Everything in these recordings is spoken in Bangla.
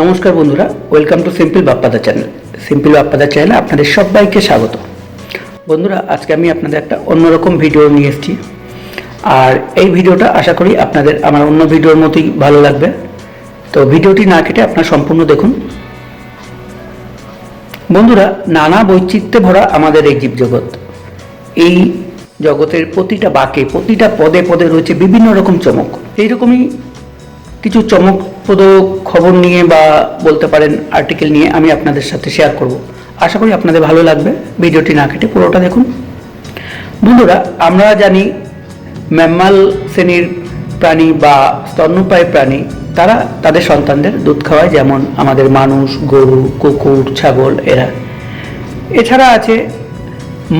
নমস্কার বন্ধুরা welcome to simple Bappada channel simple Bappada চ্যানেলে আপনাদের সবাইকে স্বাগত। বন্ধুরা, আজকে আমি আপনাদের একটা অন্যরকম ভিডিও নিয়ে এসেছি। আর এই ভিডিওটা আশা করি আপনাদের আমার অন্য ভিডিওর মতোই ভালো লাগবে। তো ভিডিওটি না কেটে আপনারা সম্পূর্ণ দেখুন। বন্ধুরা, নানা বৈচিত্র্যে ভরা আমাদের এই জীবজগৎ। এই জগতের প্রতিটা বাঁকে প্রতিটা পদে পদে রয়েছে বিভিন্ন রকম চমক। এইরকমই কিছু চমকপ্রদ খবর নিয়ে বা বলতে পারেন আর্টিকেল নিয়ে আমি আপনাদের সাথে শেয়ার করব। আশা করি আপনাদের ভালো লাগবে। ভিডিওটি না কেটে পুরোটা দেখুন। বন্ধুরা, আমরা জানি ম্যাম্মাল শ্রেণির প্রাণী বা স্তন্যপায়ী প্রাণী, তারা তাদের সন্তানদের দুধ খাওয়ায়, যেমন আমাদের মানুষ, গরু, কুকুর, ছাগল, এরা। এছাড়া আছে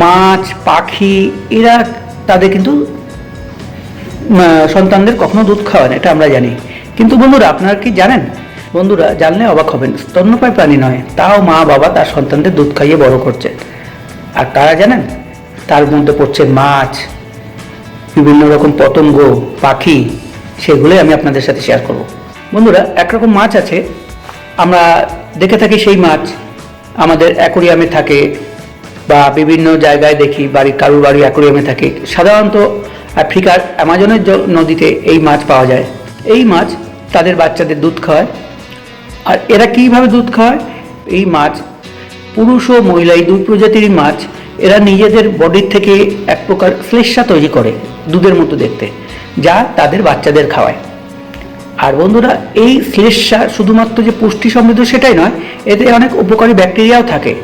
মাছ, পাখি, এরা তাদের কিন্তু সন্তানদের কখনো দুধ খাওয়ায় না, এটা আমরা জানি। কিন্তু বন্ধুরা, আপনারা কি জানেন? বন্ধুরা, জানলে অবাক হবেন, স্তন্যপায়ী প্রাণী নয়, তাও মা বাবা তার সন্তানদের দুধ খাইয়ে বড় করছে। আর তারা জানেন? তার মধ্যে পড়ছে মাছ, বিভিন্ন রকম পতঙ্গ, পাখি, সেগুলোই আমি আপনাদের সাথে শেয়ার করব। বন্ধুরা, একরকম মাছ আছে, আমরা দেখে থাকি সেই মাছ, আমাদের অ্যাকোরিয়ামে থাকে বা বিভিন্ন জায়গায় দেখি বাড়ি কারুর বাড়ি অ্যাকোরিয়ামে থাকে। সাধারণত আফ্রিকার অ্যামাজনের নদীতে এই মাছ পাওয়া যায়। এই মাছ তাদের বাচ্চাদের দুধ খাওয়ায় আর এরা কীভাবে দুধ খাওয়ায় এই মাছ পুরুষ ও মহিলা, এই দুই প্রজাতির মাছ, এরা নিজেদের বডির থেকে এক প্রকার শ্লেষা তৈরি করে দুধের মতো দেখতে, যা তাদের বাচ্চাদের খাওয়ায়। আর বন্ধুরা, এই শ্লেষা শুধুমাত্র যে পুষ্টি সমৃদ্ধ সেটাই নয়, এতে অনেক উপকারী ব্যাকটেরিয়াও থাকে।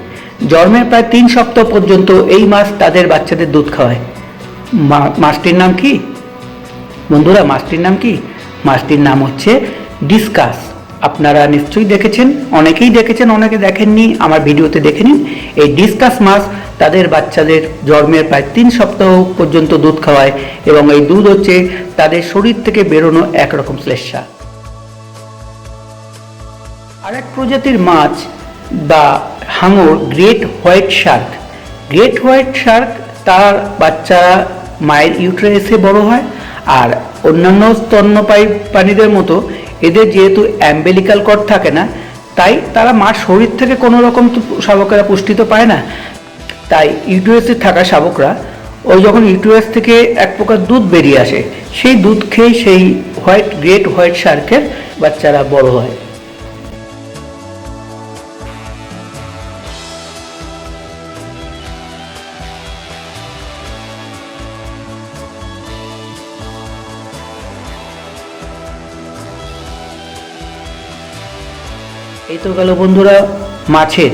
জন্মের প্রায় তিন সপ্তাহ পর্যন্ত এই মাছ তাদের বাচ্চাদের দুধ খাওয়ায়। মাছটির নাম কি? বন্ধুরা, মাছটির নাম কি? মাছটির নাম হচ্ছে ডিসকাস। আপনারা নিশ্চয়ই দেখেছেন, অনেকেই দেখেছেন, অনেকে দেখেননি, আমার ভিডিওতে দেখে নিন এই ডিসকাস মাছ তাদের বাচ্চাদের জন্মের প্রায় তিন সপ্তাহ পর্যন্ত দুধ খাওয়ায় এবং এই দুধ হচ্ছে তাদের শরীর থেকে বেরোনো একরকম শ্লেষা আরেক প্রজাতির মাছ বা হাঙর, great white shark. Great white shark তার বাচ্চা মায়ের ইউট্রাইসে বড় হয় আর অন্যান্য স্তন্যপায়ী প্রাণীদের মতো এদের যেহেতু অ্যাম্বেলিক্যাল কট থাকে না, তাই তারা মার শরীর থেকে কোনো রকম শাবকেরা পুষ্টি তো পায় না। তাই ইউটিউএসে থাকা শাবকরা ওই যখন ইউটিউএস থেকে এক প্রকার দুধ বেরিয়ে আসে, সেই দুধ খেয়ে সেই হোয়াইট, গ্রেট হোয়াইট শার্কের বাচ্চারা বড় হয়। এই তো গেল বন্ধুরা মাছের।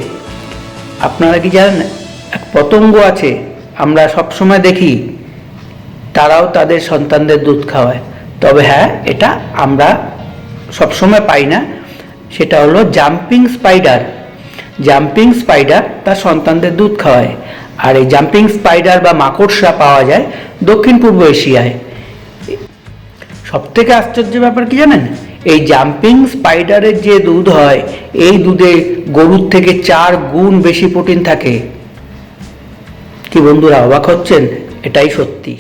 আপনারা কি জানেন, এক পতঙ্গ আছে, আমরা সব সময় দেখি, তারাও তাদের সন্তানদের দুধ খাওয়ায়। তবে হ্যাঁ এটা আমরা সব সময় পাই না। সেটা হলো জাম্পিং স্পাইডার। জাম্পিং স্পাইডার তার সন্তানদের দুধ খাওয়ায়। আর এই জাম্পিং স্পাইডার বা মাকড়সা পাওয়া যায় দক্ষিণ পূর্ব এশিয়ায়। সব থেকে আশ্চর্য ব্যাপার কি জানেন? এই জাম্পিং স্পাইডারের যে দুধ হয়, এই দুধে গরুর থেকে চার গুণ বেশি প্রোটিন থাকে। কি বন্ধুরা অবাক হচ্ছেন? এটাই সত্যি।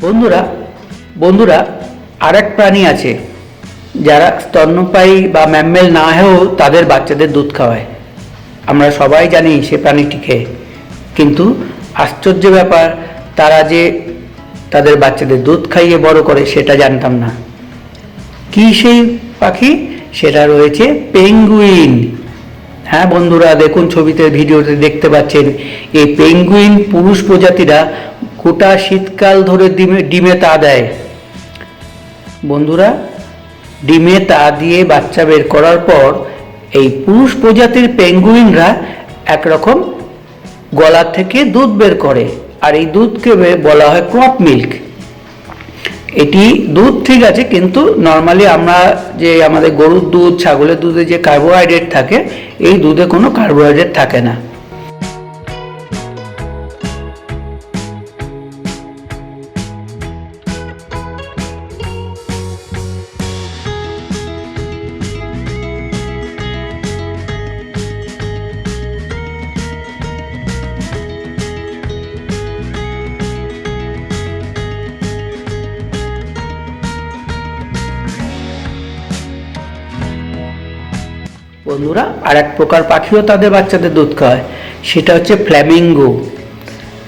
বন্ধুরা বন্ধুরা, আরেক প্রাণী আছে। যারা স্তন্যপায়ী বা ম্যাম্মেল না হয়েও তাদের বাচ্চাদের দুধ খাওয়ায়। আমরা সবাই জানি সে প্রাণীটিকে। কিন্তু আশ্চর্য ব্যাপার, তারা যে তাদের বাচ্চাদের দুধ খাইয়ে বড় করে, সেটা জানতাম না। কি সেই পাখি? সেটা রয়েছে পেঙ্গুইন। হ্যাঁ বন্ধুরা, দেখুন ছবিতে, ভিডিওতে দেখতে পাচ্ছেন, এই পেঙ্গুইন পুরুষ প্রজাতিরা গোটা শীতকাল ধরে ডিমে ডিমে তা দেয়। বন্ধুরা, ডিমে তা দিয়ে বাচ্চা বের করার পর এই পুরুষ প্রজাতির পেঙ্গুইনরা একরকম গলা থেকে দুধ বের করে, আর এই দুধকে বলা হয় ক্রপ মিল্ক। এটি দুধ ঠিক আছে, কিন্তু নর্মালি আমরা যে আমাদের গরুর দুধ, ছাগলের দুধে যে কার্বোহাইড্রেট থাকে, এই দুধে কোনো কার্বোহাইড্রেট থাকে না। বন্ধুরা, আর এক প্রকার পাখিও তাদের বাচ্চাদের দুধ খাওয়ায়। সেটা হচ্ছে ফ্ল্যামিঙ্গো।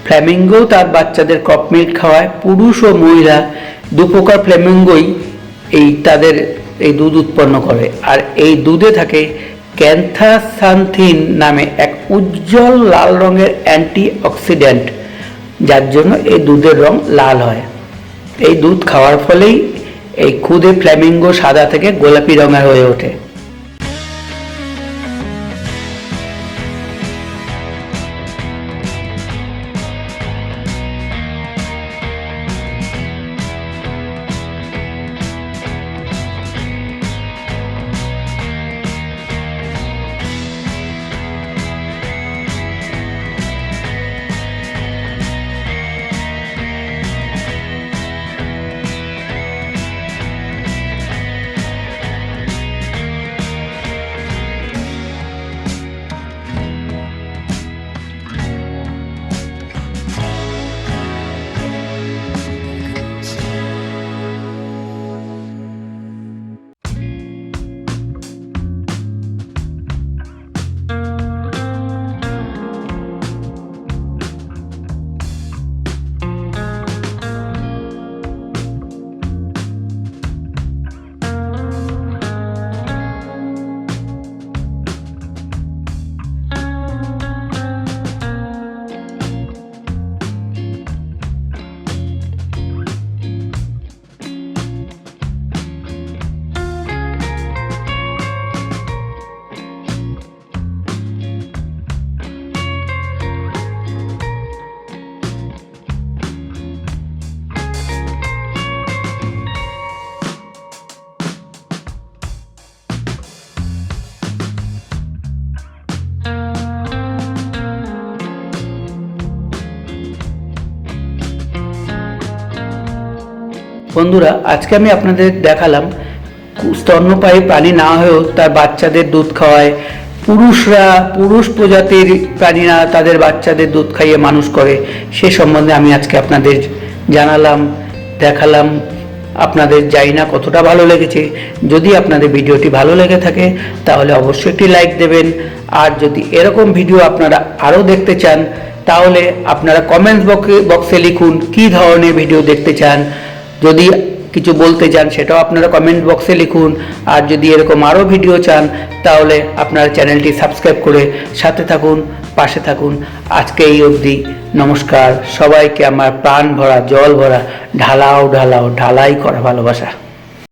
ফ্ল্যামিঙ্গো তার বাচ্চাদের ক্রপ মিল্ক খাওয়ায়। পুরুষ ও মহিলা দু প্রকার ফ্ল্যামিঙ্গোই এই তাদের এই দুধ উৎপন্ন করে। আর এই দুধে থাকে ক্যান্থাসান্থিন নামে এক উজ্জ্বল লাল রঙের অ্যান্টি অক্সিডেন্ট যার জন্য এই দুধের রং লাল হয়। এই দুধ খাওয়ার ফলেই এই খুদে ফ্ল্যামিঙ্গো সাদা থেকে গোলাপি রঙের হয়ে ওঠে। বন্ধুরা, আজকে আমি আপনাদের দেখালাম স্তন্যপায়ী প্রাণী না হয়েও তার বাচ্চাদের দুধ খাওয়ায়। পুরুষরা, পুরুষ প্রজাতির প্রাণীরা তাদের বাচ্চাদের দুধ খাইয়ে মানুষ করে। সে সম্বন্ধে আমি আজকে আপনাদের জানালাম, দেখালাম। আপনাদের জানি না কতটা ভালো লেগেছে। যদি আপনাদের ভিডিওটি ভালো লেগে থাকে, তাহলে অবশ্যই একটি লাইক দেবেন। আর যদি এরকম ভিডিও আপনারা আরও দেখতে চান, তাহলে আপনারা কমেন্টস বক্সে লিখুন কী ধরনের ভিডিও দেখতে চান। যদি কিছু বলতে চান, সেটাও আপনারা কমেন্ট বক্সে লিখুন। আর যদি এরকম আরও ভিডিও চান, তাহলে আপনার চ্যানেলটি সাবস্ক্রাইব করে সাথে থাকুন, পাশে থাকুন। আজকে এই অবধি, নমস্কার। সবাইকে আমার প্রাণ ভরা, জল ভরা, ঢালাও ঢালাও, ঢালাই করা ভালোবাসা।